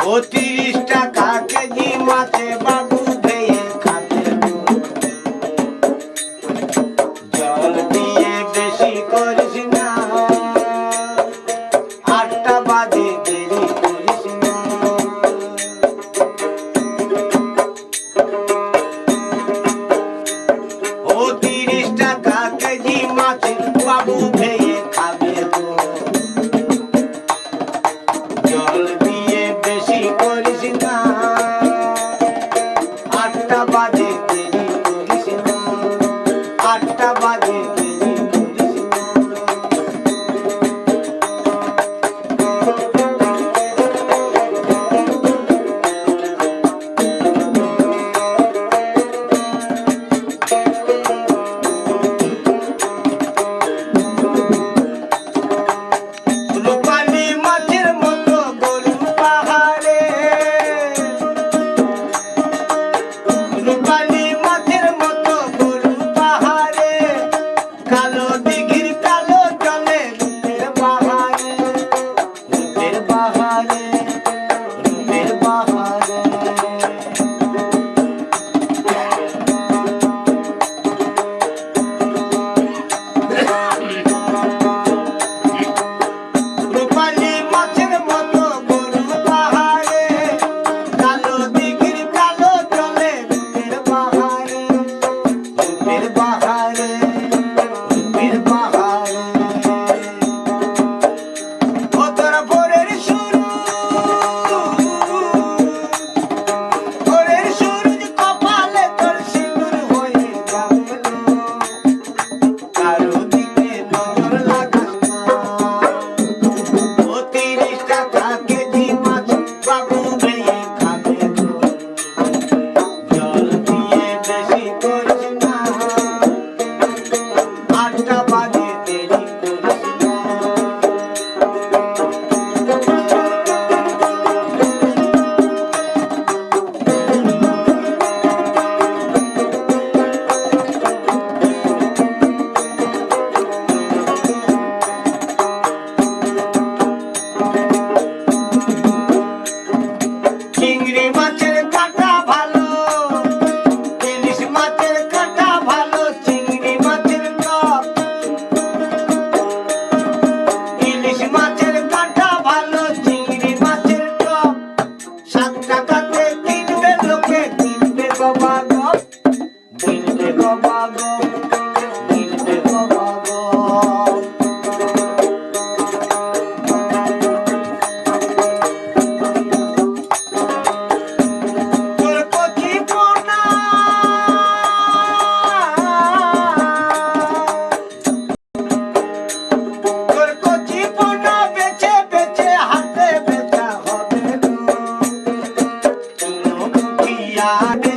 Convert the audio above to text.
পঁচিশ টাকা কেজি মাছে বাবু ভেয়ে খাতে জল দিয়ে বেশি করিস না। আটটা বাজে, দেরি করিস না। ও তিরিশ টাকা কেজি মাছে বাবু ভেয়ে খাবে তো জল Friday. চিংড়ি মাছে got